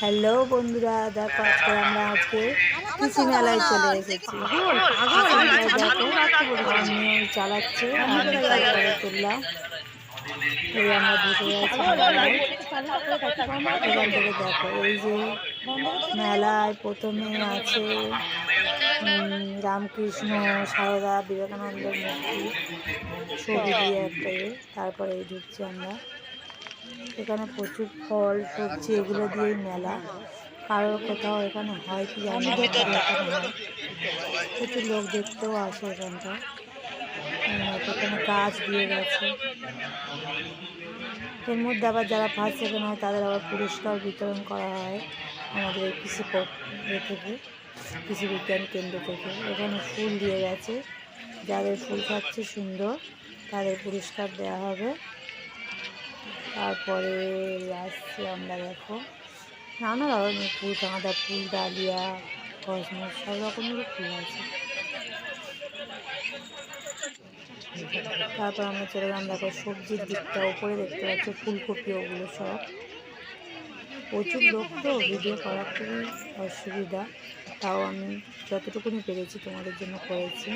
Hello বন্ধুরা দেখো আজকে আমরা আজকে কৃষি মেলায় চলে এসেছি। আমি চালাচ্ছে আমি তুললাম এই আমরা ঢুকে গেছি মেলায়। এখান থেকে দেখো এই যে মেলায় প্রথমে আছে রামকৃষ্ণ সারদা বিবেকানন্দের মূর্তি ছবি দিয়ে একটা। তারপরে এই ঢুকছি আমরা। এখানে প্রচুর ফল সবজি এগুলো দিয়েই মেলা। কারোর কোথাও এখানে হয় কি জানি না, এখানে হয়। প্রচুর লোক দেখতেও আসে এখানটা এখানে গাছ দিয়ে গেছে। এর মধ্যে আবার যারা ফার্স্ট সেকেন্ড হয় তাদের আবার পুরস্কার বিতরণ করা হয় আমাদের এই কৃষি থেকে কৃষি বিজ্ঞান কেন্দ্র থেকে। এখানে ফুল দিয়ে গেছে। যাদের ফুল খাচ্ছে সুন্দর তাদের পুরস্কার দেওয়া হবে। তারপরে আসছি আমরা দেখো নানা ধরনের ফুল, গাঁদা ফুল, ডালিয়া, কসমস, সব রকমেরই ফুল আছে। তারপর আমরা চলে গেলাম, দেখো সবজির দিকটা, উপরে দেখতে পাচ্ছি ফুলকপি, ওগুলো সব। প্রচুর লোক তো ভিডিও করার খুবই অসুবিধা, তাও আমি যতটুকুনি পেরেছি তোমাদের জন্য করেছি।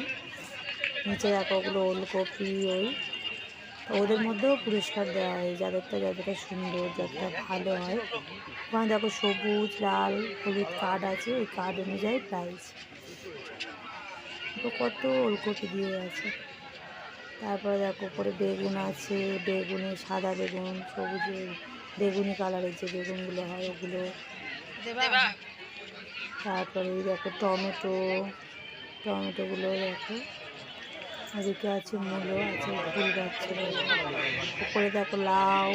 নিচে দেখো ওগুলো ওলকপি, ওই ওদের মধ্যেও পুরস্কার দেওয়া হয়, যাদেরটা যতটা সুন্দর, যতটা ভালো হয়। ওখানে দেখো সবুজ, লাল, হলুদ কার্ড আছে, ওই কার্ড অনুযায়ী প্রাইস তো কত ওলকপি দিয়ে আছে। তারপরে দেখো উপরে বেগুন আছে, বেগুনে সাদা বেগুন সবুজে বেগুনি কালারের যে বেগুনগুলো হয় ওগুলো। তারপরে দেখো টমেটো, টমেটোগুলো দেখো। এদিকে আছে মূলো আছে, ফুল গাছ। উপরে দেখো লাউ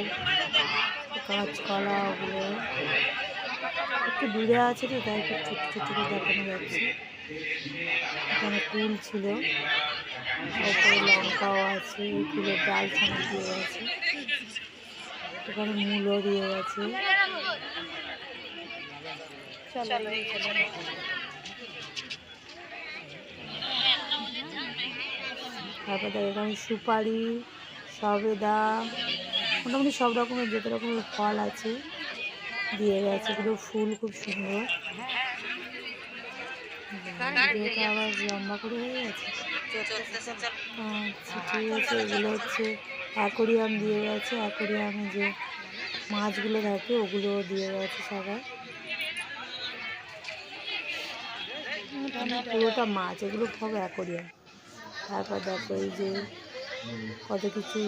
কাঁচকলা ওগুলো। একটু দূরে আছে তো, তাই একটু ছোটো ছোটো করে দেখানো যাচ্ছে। এখানে কুল ছিল। তারপরে লঙ্কাও আছে ফুলের ডাল ছানা দিয়ে গেছে এখানে মূলও দিয়ে গেছে তারপর দেখো এখানে সুপারি, সবেদা, মোটামুটি সব রকমের যত রকমের ফল আছে দিয়ে গেছে। এগুলো ফুল খুব সুন্দর। ভিডিওটা আবার লম্বা করে হয়ে গেছে। আচ্ছা ঠিক আছে, এগুলো হচ্ছে অ্যাকোরিয়াম দিয়ে গেছে। অ্যাকোরিয়ামে যে মাছগুলো থাকে ওগুলো দিয়ে গেছে সবাই। পুরোটা মাছ, এগুলো সব অ্যাকোরিয়াম। তারপর দেখো এই যে কত কিছু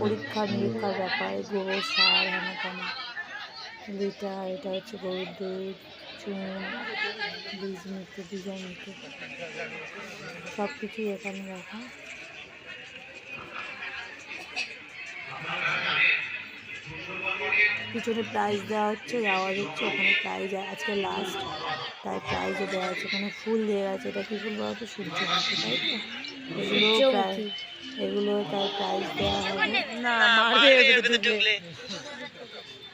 পরীক্ষা নিরীক্ষার ব্যাপার, গোবর সার হ্যানা ত্যানা লিটার, এটা হচ্ছে গরুর দুধ, চুন, বীজ মিটে বীজা মিটে সব কিছুই এখানে রাখা। পিছনে প্রাইজ দেওয়া হচ্ছে, যাওয়া হচ্ছে, ওখানে প্রাইজ আজকে লাস্ট তাই প্রাইজও দেওয়া হচ্ছে ওখানে ফুল দেওয়া আছে, এটা কী ফুল বলা তো? সূর্যমুখী তাই তো? এগুলো প্রায় এগুলো তার প্রাইজ দেওয়া হবে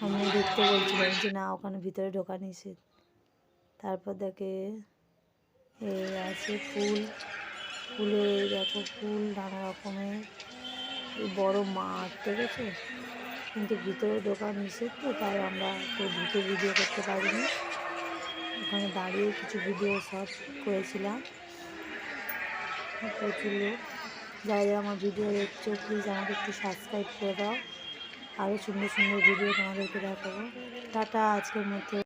আমি দেখতে বলছিলাম যে না ওখানে ভিতরে ঢোকা নিষেধ। তারপর দেখে এই আছে ফুল। ফুলের এই দেখো ফুল নানা রকমের। বড় মাঠ দেখেছ? কিন্তু ভিতরে ঢোকা নিষেধ তো তাই আমরা তো ভিতরে ভিডিও করতে পারিনি। ওখানে দাঁড়িয়ে কিছু ভিডিও শট করেছিলাম। প্রচুর লোক যারা যারা আমার ভিডিও দেখছ প্লিজ আমাকে একটু সাবস্ক্রাইব করে দাও। আরও সুন্দর সুন্দর ভিডিও তোমাদেরকে দেখাবো। টাটা, আজকের মতো।